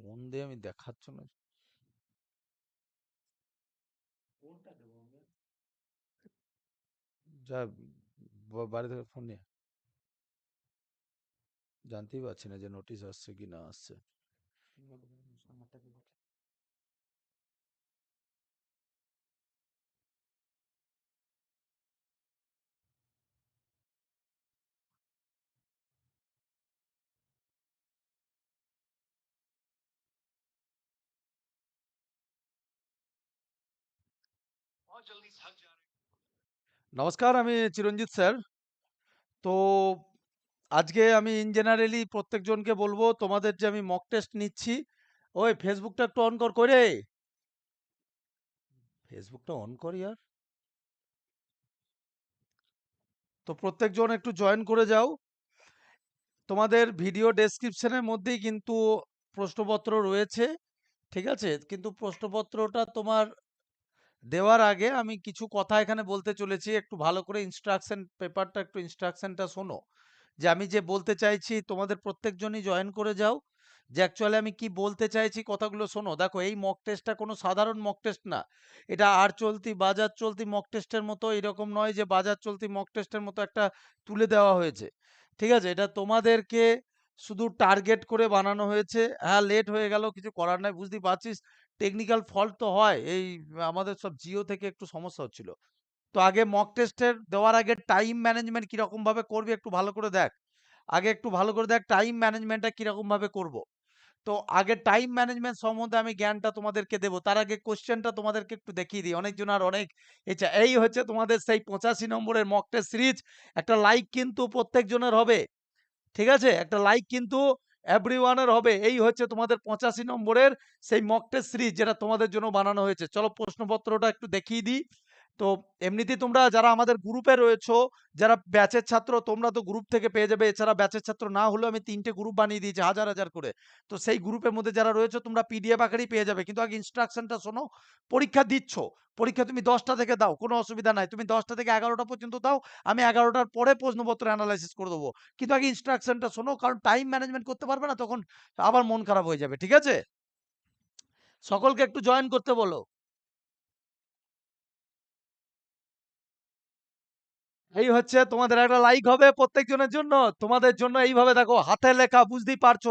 Phone দিয়ে আমি দেখাচ্ছ না। যা বাড়ি থেকে ফোন নিয়ে। জানতেই পারছি না যে নোটিশ আসছে কি না আসছে। নমস্কার, আমি চিরঞ্জিত স্যার। তো আজকে আমি ইন জেনারেলি প্রত্যেকজনকে বলব, তোমাদের যে আমি মক টেস্ট নিচ্ছি, ওই ফেসবুকটা একটু অন কর করে ফেসবুকটা অন কর ইয়ার তো প্রত্যেকজন একটু জয়েন করে যাও। তোমাদের ভিডিও ডেসক্রিপশনের মধ্যেই কিন্তু প্রশ্নপত্র রয়েছে, ঠিক আছে? কিন্তু প্রশ্নপত্রটা তোমার দেওয়ার আগে আমি কিছু কথা এখানে বলতে চলেছি। একটু ভালো করে ইনস্ট্রাকশন পেপারটা একটু ইনস্ট্রাকশনটা শোনো। যে আমি যে বলতে চাইছি, তোমাদের প্রত্যেকজনই জয়েন করে যাও। যে অ্যাকচুয়ালি আমি কি বলতে চাইছি কথাগুলো শোনো। দেখো, এই মক টেস্টটা কোনো সাধারণ মক টেস্ট না। এটা আর চলতি, বাজার চলতি মক টেস্টের মতো এরকম নয় যে বাজার চলতি মক টেস্টের মতো একটা তুলে দেওয়া হয়েছে। ঠিক আছে? এটা তোমাদেরকে শুধু টার্গেট করে বানানো হয়েছে। হ্যাঁ লেট হয়ে গেল, কিছু করার নাই, বুঝতেই পারছিস? টেকনিক্যাল ফল্ট তো হয়। এই, আমাদের সব জিও থেকে একটু সমস্যা হচ্ছিল। তো আগে মক টেস্টের দেওয়ার আগে টাইম ম্যানেজমেন্ট কীরকম ভাবে করবি একটু ভালো করে দেখ। আগে একটু ভালো করে দেখ টাইম ম্যানেজমেন্টটা কীরকম ভাবে করব। তো আগে টাইম ম্যানেজমেন্ট সম্বন্ধে আমি জ্ঞানটা তোমাদেরকে দেবো। তার আগে কোশ্চেনটা তোমাদেরকে একটু দেখিয়ে দিই। অনেকজন আর অনেক ইচ্ছা এই হচ্ছে তোমাদের সেই পঁচাশি নম্বরের মক টেস্ট সিরিজ একটা লাইক কিন্তু প্রত্যেকজনের হবে। ঠিক আছে? একটা লাইক কিন্তু এভরি ওয়ানের হবে। এই হচ্ছে তোমাদের পঁচাশি নম্বরের সেই মকটে সিরিজ যেটা তোমাদের জন্য বানানো হয়েছে। চলো প্রশ্নপত্রটা একটু দেখিয়ে দিই। তো এমনিতে তোমরা যারা আমাদের গ্রুপে রয়েছো, যারা ব্যাচের ছাত্র, তোমরা তো গ্রুপ থেকে পেয়ে যাবে। এছাড়া ব্যাচের ছাত্র না হলেও আমি তিনটে গ্রুপ বানিয়ে দিয়েছি, হাজার হাজার করে। তো সেই গ্রুপের মধ্যে যারা রয়েছে, তোমরা পিডিএফ আকারেই পেয়ে যাবে। কিন্তু আগে ইনস্ট্রাকশনটা শোনো, পরীক্ষা দিচ্ছ। পরীক্ষা তুমি দশটা থেকে দাও, কোনো অসুবিধা নাই। তুমি দশটা থেকে এগারোটা পর্যন্ত দাও, আমি এগারোটার পরে প্রশ্নপত্র অ্যানালাইসিস করে দেবো। কিন্তু আগে ইনস্ট্রাকশনটা শোনো, কারণ টাইম ম্যানেজমেন্ট করতে পারবে না, তখন আবার মন খারাপ হয়ে যাবে, ঠিক আছে? সকলকে একটু জয়েন করতে বলো। এই হচ্ছে তোমাদের একটা লাইক হবে প্রত্যেকজনের জন্য। তোমাদের জন্য এইভাবে দেখো হাতে লেখা বুঝতেই পারছ।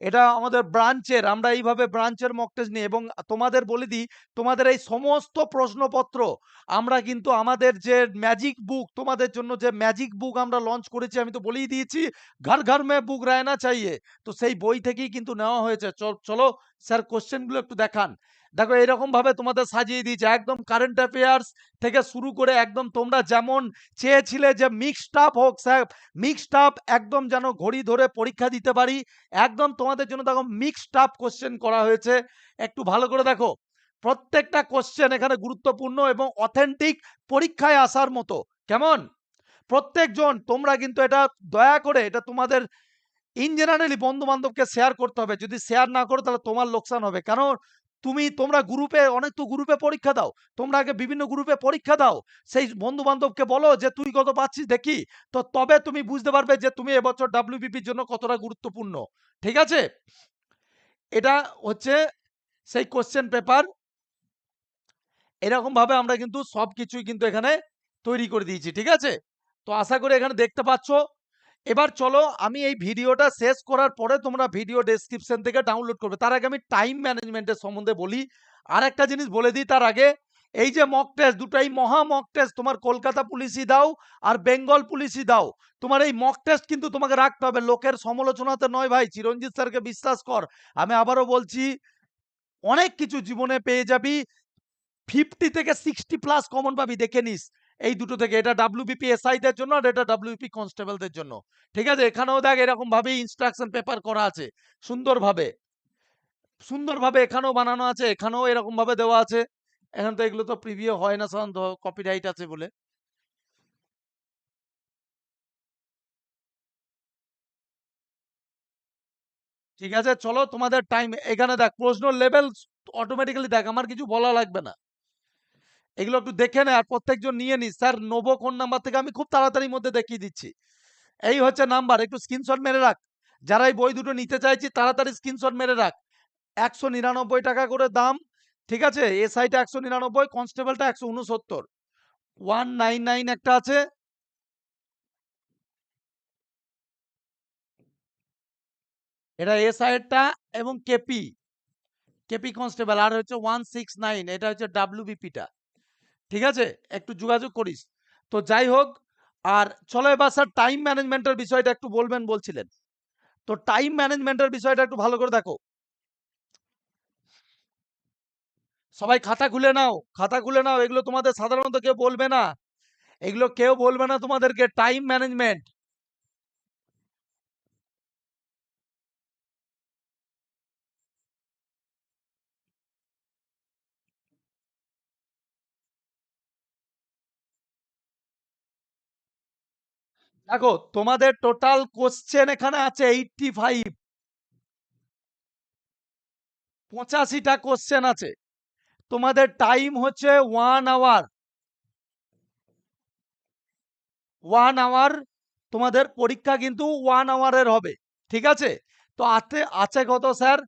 এটা আমাদের ব্রাঞ্চের, আমরা এইভাবে ব্রাঞ্চের মক টেস্ট নিই এবং তোমাদের বলে দিই, তোমাদের এই সমস্ত প্রশ্নপত্র, আমরা কিন্তু আমাদের যে ম্যাজিক বুক তোমাদের জন্য যে ম্যাজিক বুক আমরা লঞ্চ করেছি, আমি তো বলেই দিয়েছি, ঘর ঘর মে বুক রায়না চাইয়ে। তো সেই বই থেকেই কিন্তু নেওয়া হয়েছে। চলো স্যার কোশ্চেনগুলো একটু দেখান। দেখো এরকম ভাবে তোমাদের সাজিয়ে দিয়েছে। একদম কারেন্ট অ্যাফেয়ার্স থেকে শুরু করে একদম তোমরা যেমন চেয়েছিলে যে মিক্সড আপ হোক, স্যার মিক্সড আপ একদম যেন ঘড়ি ধরে পরীক্ষা দিতে পারি। একদম তোমাদের জন্য দেখো মিক্সড আপ কোশ্চেন করা হয়েছে। একটু ভালো করে দেখো। প্রত্যেকটা কোশ্চেন এখানে গুরুত্বপূর্ণ এবং অথেন্টিক পরীক্ষায় আসার মতো। কেমন? প্রত্যেকজন, তোমরা কিন্তু এটা দয়া করে, এটা তোমাদের ইন জেনারেলি বন্ধু বান্ধবকে শেয়ার করতে হবে। যদি শেয়ার না করো তাহলে তোমার লোকসান হবে। কারণ তুমি, তোমরা গ্রুপে অনেক তো গ্রুপে পরীক্ষা দাও। তোমরা আগে বিভিন্ন গ্রুপে পরীক্ষা দাও। সেই বন্ধু বান্ধবকে বলো যে, তুই কত পাচ্ছিস দেখি? তো তবে তুমি বুঝতে পারবে যে, তুমি এবছর ডাব্লিউবিপির জন্য কতটা গুরুত্বপূর্ণ। ঠিক আছে? এটা হচ্ছে সেই কোশ্চেন পেপার এরকম ভাবে আমরা কিন্তু সবকিছুই কিন্তু এখানে তৈরি করে দিয়েছি। ঠিক আছে? তো আশা করি এখানে দেখতে পাচ্ছ। এবার চলো, আমি এই ভিডিওটা শেষ করার পরে তোমরা ভিডিও ডেসক্রিপশন থেকে ডাউনলোড করবে। তার আগে আমি টাইম ম্যানেজমেন্টের সম্বন্ধে বলি। আর একটা জিনিস বলে দিই তার আগে, এই যে মক টেস্ট দুটাই মহা মক টেস্ট তোমার কলকাতা পুলিশই দাও আর বেঙ্গল পুলিশই দাও। তোমার এই মক টেস্ট কিন্তু তোমাকে রাখতে হবে। লোকের সমালোচনাতে নয় ভাই, চিরঞ্জিত স্যারকে বিশ্বাস কর। আমি আবারও বলছি, অনেক কিছু জীবনে পেয়ে যাবি। ফিফটি থেকে সিক্সটি প্লাস কমন পাবি, দেখে নিস। এই দুটো থেকে, এটা ডাব্লিউবিপি এসআইদের জন্য আর এটা ডাব্লিউপি কনস্টেবলদের জন্য। ঠিক আছে? এখানেও দেখ এরকম ভাবে ইনস্ট্রাকশন পেপার করা আছে, সুন্দরভাবে। সুন্দরভাবে এখানেও বানানো আছে, এখানেও এরকম ভাবে দেওয়া আছে। এখন তো এগুলো তো প্রিভিউ হয় না, সাধারণত কপিরাইট আছে বলে। ঠিক আছে? চলো তোমাদের টাইম এখানে দেখ, প্রশ্ন লেভেল অটোমেটিক্যালি দেখ, আমার কিছু বলা লাগবে না। এগুলো একটু দেখে নে আর প্রত্যেকজন নিয়ে নিস। স্যার, নোবো কোন নাম্বার থেকে আমি খুব তাড়াতাড়ির মধ্যে দেখিয়ে দিচ্ছি। এই হচ্ছে নাম্বার, একটু স্ক্রিনশট মেরে রাখ। যারা এই বই দুটো নিতে চাইছি, তাড়াতাড়ি স্ক্রিনশট মেরে রাখ। একশো নিরানব্বই টাকা করে দাম, ঠিক আছে? এসআইটা একশো নিরানব্বই, কনস্টেবলটা একশো উনসত্তর। ওয়ান নাইন নাইন একটা আছে। এটা এসআইটা এবং কেপি। কেপি কনস্টেবল, আর হচ্ছে ওয়ান সিক্স নাইন, এটা হচ্ছে ডাব্লিউবিপিটা ঠিক আছে? একটু যোগাযোগ করিস। তো যাই হোক, আর চলো এবার স্যার টাইম ম্যানেজমেন্টের বিষয়টা একটু বলবেন বলছিলেন। তো টাইম ম্যানেজমেন্টের বিষয়টা একটু ভালো করে দেখো। সবাই খাতা খুলে নাও, খাতা খুলে নাও। এগুলো তোমাদের সাধারণত কেউ বলবে না। এগুলো কেউ বলবে না তোমাদেরকে। টাইম ম্যানেজমেন্ট দেখো, তোমাদের টোটাল কোশ্চেন এখানে আছে এইটটি ফাইভ পঁচাশিটা কোশ্চেন আছে। তোমাদের টাইম হচ্ছে ওয়ান আওয়ার ওয়ান আওয়ার তোমাদের পরীক্ষা কিন্তু ওয়ান আওয়ারের হবে, ঠিক আছে? তো আছে আছে কত, স্যার?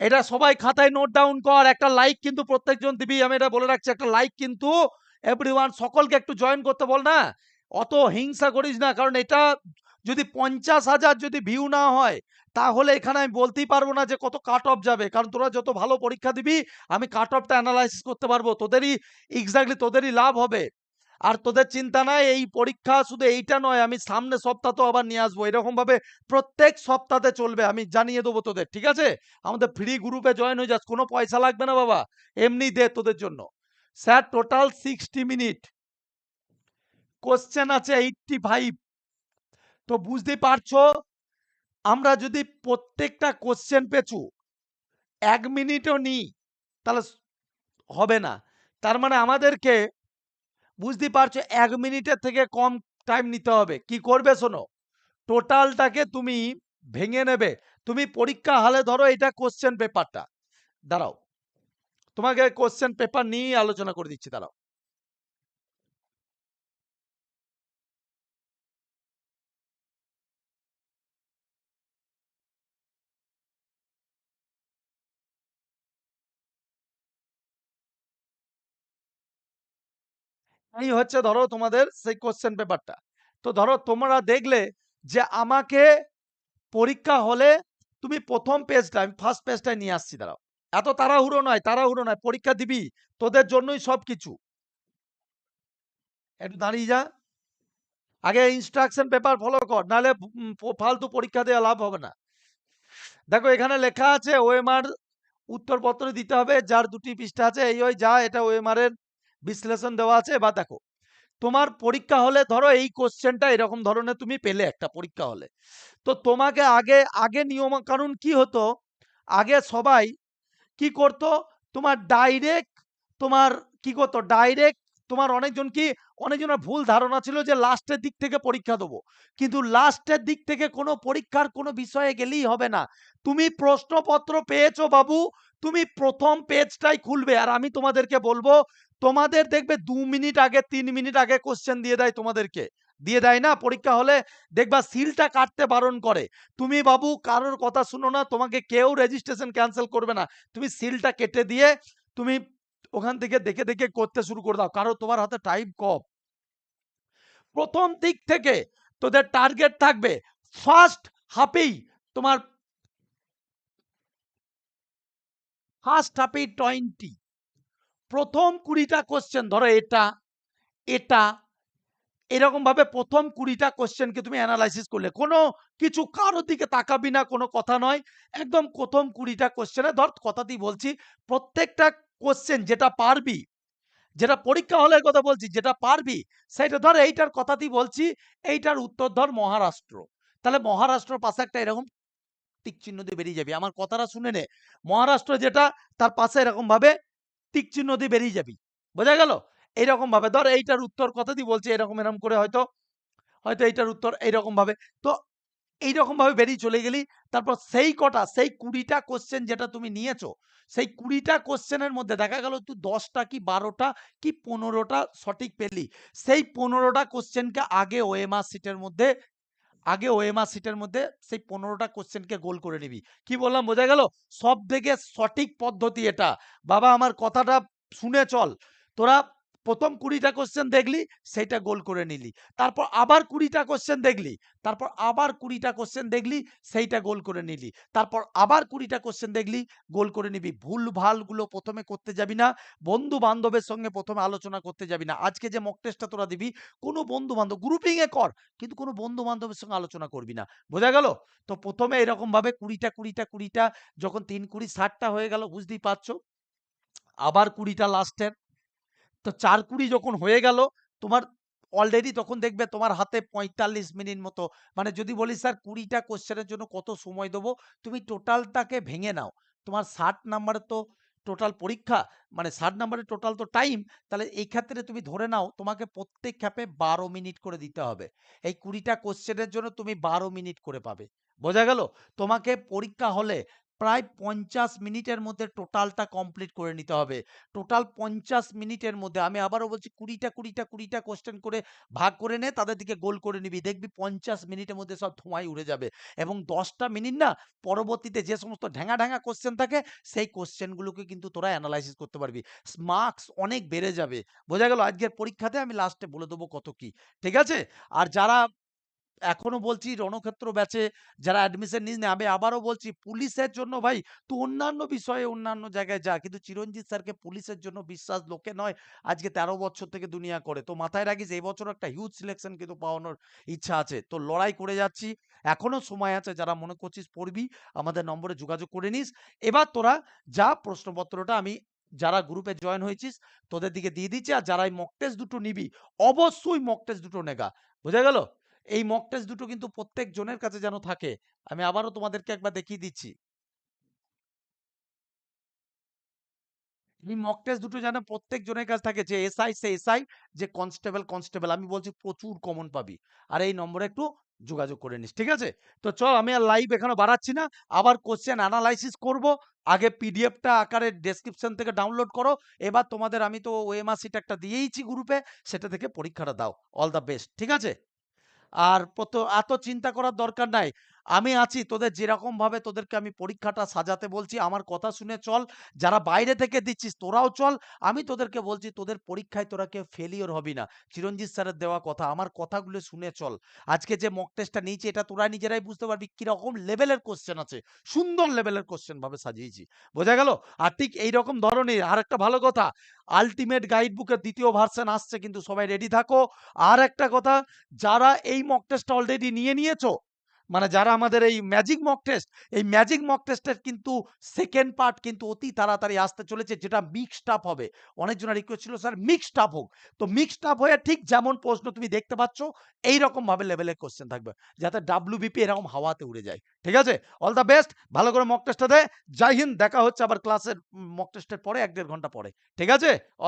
এটা সবাই খাতায় নোট ডাউন কর, একটা লাইক কিন্তু প্রত্যেকজন দিবি, আমি এটা বলে রাখছি, একটা লাইক কিন্তু এভরিওয়ান সকলকে একটু জয়েন করতে বল না। অত হিংসা করিস না, কারণ এটা যদি পঞ্চাশ হাজার যদি ভিউ না হয়, তাহলে এখানে আমি বলতেই পারব না যে কত কাট অফ যাবে। কারণ তোরা যত ভালো পরীক্ষা দিবি, আমি কাট অফটা অ্যানালাইসিস করতে পারব। তোদেরই এক্স্যাক্টলি তোদেরই লাভ হবে। আর তোদের চিন্তা নাই, এই পরীক্ষা শুধু এইটা নয়, আমি সামনে সপ্তাহ তো আবার নিয়ে আসব। এরকম ভাবে প্রত্যেক সপ্তাহে চলবে, আমি জানিয়ে দেবো তোদের, ঠিক আছে? আমাদের ফ্রি গ্রুপে জয়েন হয়ে যাস, কোনো পয়সা লাগবে না বাবা, এমনি দে তোদের জন্য। Sir total sixty minute question আছে এইটটি ফাইভ তো বুঝতে পারছ? আমরা যদি প্রত্যেকটা কোশ্চেন পেছু, এক মিনিটও নিই, তাহলে হবে না। তার মানে আমাদেরকে বুঝতে পারছ, এক মিনিটের থেকে কম টাইম নিতে হবে। কি করবে শোনো? টোটালটাকে তুমি ভেঙে নেবে। তুমি পরীক্ষা হলে ধরো এটা কোশ্চেন পেপারটা দাঁড়াও। তোমাকে কোশ্চেন পেপার নিয়ে আলোচনা করে দিচ্ছি, দাঁড়াও। এই হচ্ছে ধরো তোমাদের সেই কোশ্চেন পেপারটা তো ধরো তোমরা দেখলে যে আমাকে পরীক্ষা হলে তুমি প্রথম পেজটা আমি ফার্স্ট পেজটাই নিয়ে আসছি, দাঁড়াও। এত তাড়াহুড়ো নয় তাড়াহুড়ো নয়, পরীক্ষা দিবি, তোদের জন্যই সব কিছু একটু দাঁড়িয়ে যা। আগে ইনস্ট্রাকশন পেপার ফলো কর, নাহলে ফালতু পরীক্ষা দেওয়া লাভ হবে না। দেখো এখানে লেখা আছে ওএমআর উত্তরপত্র দিতে হবে, যার দুটি পৃষ্ঠা আছে, এই ওই যা, এটা ওএমআর এর বিশ্লেষণ দেওয়া আছে, বা দেখো, তোমার পরীক্ষা হলে ধরো এই কোশ্চেনটা এরকম ধরনের তুমি পেলে একটা পরীক্ষা হলে। তো তোমাকে আগে আগে নিয়ম কানুন কি হতো? আগে সবাই কি করতো? তোমার ডাইরেক্ট তোমার কি করতো? ডাইরেক্ট তোমার অনেকজন কি, অনেকজনের ভুল ধারণা ছিল যে লাস্টের দিক থেকে পরীক্ষা দেবো। কিন্তু লাস্টের দিক থেকে কোনো পরীক্ষার কোনো বিষয়ে গেলেই হবে না। তুমি প্রশ্নপত্র পেয়েছ বাবু তুমি প্রথম পেজটাই খুলবে আর আমি তোমাদেরকে বলব, তোমাদের দেখবে দু মিনিট আগে, তিন মিনিট আগে কোশ্চেন দিয়ে দেয় তোমাদেরকে। দিয়ে দেয় না? পরীক্ষা হলে দেখবা সিলটা কাটতে বারণ করে। তুমি বাবু কারোর কথা শুনো না, তোমাকে কেউ রেজিস্ট্রেশন ক্যান্সেল করবে না। তুমি সিলটা কেটে দিয়ে তুমি ওখান থেকে দেখে দেখে করতে শুরু করে দাও। কারও তোমার হাতে টাইম কম। প্রথম দিক থেকে তোদের টার্গেট থাকবে ফার্স্ট হাফেই তোমার ফার্স্ট হাফেই টোয়েন্টি প্রথম কুড়িটা কোশ্চেন ধরো এটা এটা, এরকম ভাবে প্রথম কুড়িটা কোশ্চেনকে তুমি অ্যানালাইসিস করলে। কোনো কিছু কারও দিকে তাকাবি না, কোনো কথা নয়। একদম প্রথম কুড়িটা কোশ্চেনে ধর কথাতেই বলছি, প্রত্যেকটা কোশ্চেন যেটা পারবি, যেটা পরীক্ষা হলের কথা বলছি, যেটা পারবি সেটা ধর এইটার কথাতেই বলছি, এইটার উত্তর ধর মহারাষ্ট্র। তাহলে মহারাষ্ট্র পাশে একটা এরকম টিক চিহ্ন দিয়ে বেরিয়ে যাবি। আমার কথাটা শুনে নে। মহারাষ্ট্র যেটা, তার পাশে এরকম ভাবে টিক চিহ্ন দিয়ে বেরিয়ে যাবি। বোঝা গেল? এইরকম ভাবে ধর এইটার উত্তর কথা দিয়ে বলছি, এরকম এরকম করে হয়তো হয়তো এইটার উত্তর এইরকম ভাবে তো এইরকম ভাবে বেরিয়ে চলে গেলি। তারপর সেই কটা, সেই কুড়িটা কোশ্চেন যেটা তুমি নিয়েছো, সেই কুড়িটা কোশ্চেনের মধ্যে দেখা গেল তুই দশটা কি বারোটা কি পনেরোটা সঠিক পেলি। সেই পনেরোটা কোশ্চেনকে আগে ওএমআর সিটের মধ্যে আগে ওএমআর সিটের মধ্যে সেই ১৫ টা কোয়েশ্চেনকে গোল করে নিবি। কি বললাম, বোঝা গেল? সব থেকে সঠিক পদ্ধতি এটা। বাবা, আমার কথাটা শুনে চল। তোরা ১ম ২০ টা কোয়েশ্চেন দেখলি, সেইটা গোল করে নিলি। তারপর আবার কুড়িটা কোশ্চেন দেখলি। তারপর আবার কুড়িটা কোশ্চেন দেখলি, সেইটা গোল করে নিলি। তারপর আবার ২০ টা কোয়েশ্চেন দেখলি, গোল করে নিবি। ভুল ভালগুলো প্রথমে করতে যাবি না। বন্ধু-বান্ধবের সঙ্গে প্রথমে আলোচনা করতে যাবি না। আজকে যে মক টেস্টটা তোরা দিবি, কোনো বন্ধু-বান্ধব গ্রুপিং এ কর। কিন্তু কোনো বন্ধু-বান্ধবের সঙ্গে আলোচনা করবি না। বোঝা গেল? তো প্রথমে এরকমভাবে ২০ টা, ২০ টা, ২০ টা যখন ৩ ২০ ৬০ টা হয়ে গেল বুঝতেই পারছ আবার কুড়িটা লাস্টের। তো ৪ ২০ যখন হয়ে গেল, তোমার অলরেডি তখন দেখবে তোমার হাতে ৪৫ মিনিট মতো মানে যদি বলি স্যার কুড়িটা কোশ্চেনের জন্য কত সময় দেবো? তুমি টোটালটাকে ভেঙে নাও। তোমার ৬০ নাম্বারের তো টোটাল পরীক্ষা, মানে ৬০ নাম্বারের টোটাল তো টাইম। তাহলে এই ক্ষেত্রে তুমি ধরে নাও তোমাকে প্রত্যেক খ্যাপে বারো মিনিট করে দিতে হবে। এই কুড়িটা কোশ্চেনের জন্য তুমি ১২ মিনিট করে পাবে। বোঝা গেল? তোমাকে পরীক্ষা হলে প্রায় ৫০ মিনিটের মধ্যে টোটালটা কমপ্লিট করে নিতে হবে। টোটাল ৫০ মিনিটের মধ্যে আমি আবারও বলছি ২০ টা, ২০ টা, ২০ টা কোয়েশ্চেন করে ভাগ করে নে, তাদের দিকে গোল করে নিবি। দেখবি ৫০ মিনিটের মধ্যে সব ধোঁয়ায় উড়ে যাবে। এবং দশটা মিনিট না পরবর্তীতে যে সমস্ত ঢ্যাঙা, ঢ্যাঙা কোয়েশ্চেন থাকে, সেই কোয়েশ্চেনগুলোকে কিন্তু তোরা অ্যানালাইসিস করতে পারবি। মার্কস অনেক বেড়ে যাবে। বোঝা গেল? আজকের পরীক্ষাতে আমি লাস্টে বলে দেবো কত কি। ঠিক আছে? আর যারা এখনও বলছি রণক্ষেত্র ব্যাচে যারা অ্যাডমিশন নিসনি, আমি আবারও বলছি পুলিশের জন্য ভাই তুই অন্যান্য বিষয়ে অন্যান্য জায়গায় যা। কিন্তু চিরঞ্জিত স্যারকে পুলিশের জন্য বিশ্বাস লোকে নয়। আজকে ১৩ বছর থেকে দুনিয়া করে। তো মাথায় রাখিস এই বছর একটা হিউজ সিলেকশন কিন্তু পাওয়ানোর ইচ্ছা আছে। তো লড়াই করে যাচ্ছি। এখনও সময় আছে যারা মনে করছিস পড়বি, আমাদের নম্বরে যোগাযোগ করে নিস। এবার তোরা যা প্রশ্নপত্রটা আমি যারা গ্রুপে জয়েন হয়েছিস, তোদের দিকে দিয়ে দিচ্ছি। আর যারা এই দুটো নিবি, অবশ্যই মক টেস্ট দুটো নেগা। বোঝা গেল? এই মক টেস্ট দুটো কিন্তু প্রত্যেক জনের কাছে যেন থাকে। আমি আবারও তোমাদেরকে একবার দেখিয়ে দিচ্ছি। এই মক টেস্ট দুটো যেন প্রত্যেক জনের কাছে থাকে। যে এসআই সে এসআই, যে কনস্টেবল, কনস্টেবল। আমি বলছি প্রচুর কমন পাবি। আর এই নম্বরে একটু যোগাযোগ করে নিস। ঠিক আছে? তো চল আমি আর লাইভ এখানে বাড়াচ্ছি না। আবার কোয়েশ্চেন অ্যানালাইসিস করব। আগে পিডিএফটা আকারে ডেসক্রিপশন থেকে ডাউনলোড করো। এবার তোমাদের আমি তো ওএমআর শিট একটা দিয়েইছি গ্রুপে। সেটা থেকে পরীক্ষাটা দাও। All the best. ঠিক আছে? আর প্রত এত চিন্তা করার দরকার নাই। আমি আছি তোদের যেরকমভাবে তোদেরকে আমি পরীক্ষাটা সাজাতে বলছি, আমার কথা শুনে চল। যারা বাইরে থেকে দিচ্ছিস তোরাও চল। আমি তোদেরকে বলছি তোদের পরীক্ষায় তোরা কেউ ফেলিওর হবি না। চিরঞ্জিত স্যারের দেওয়া কথা। আমার কথাগুলো শুনে চল। আজকে যে মক টেস্টটা নিয়েছি এটা তোরা নিজেরাই বুঝতে পারবি কীরকম লেভেলের কোয়েশ্চেন আছে। সুন্দর লেভেলের কোয়েশ্চেন ভাবে সাজিয়েছি। বোঝা গেল? আর ঠিক এইরকম ধরনের আরেকটা ভালো কথা, আলটিমেট গাইড বুকের ২য় ভার্সন আসছে কিন্তু সবাই রেডি থাকো। আর একটা কথা, যারা এই মক টেস্টটা অলরেডি নিয়ে নিয়েছো, মানে যারা আমাদের এই ম্যাজিক মক টেস্ট, এই ম্যাজিক মক টেস্টের কিন্তু সেকেন্ড পার্ট কিন্তু অতি তাড়াতাড়ি আসতে চলেছে যেটা মিক্সড আপ হবে। অনেকজনের রিকোয়েস্ট ছিল স্যার মিক্সড আপ হোক। তো মিক্সড আপ হয়ে ঠিক যেমন প্রশ্ন তুমি দেখতে পাচ্ছ, এইরকমভাবে লেভেলের কোয়েশ্চেন থাকবে। যাতে ডাব্লিউবিপি এরকম হাওয়াতে উড়ে যায়। ঠিক আছে? All the best. ভালো করে মক টেস্টটা দে। জয় হিন্দ। দেখা হচ্ছে আবার ক্লাসের মক টেস্টের পরে এক দেড় ঘণ্টা পরে। ঠিক আছে? অল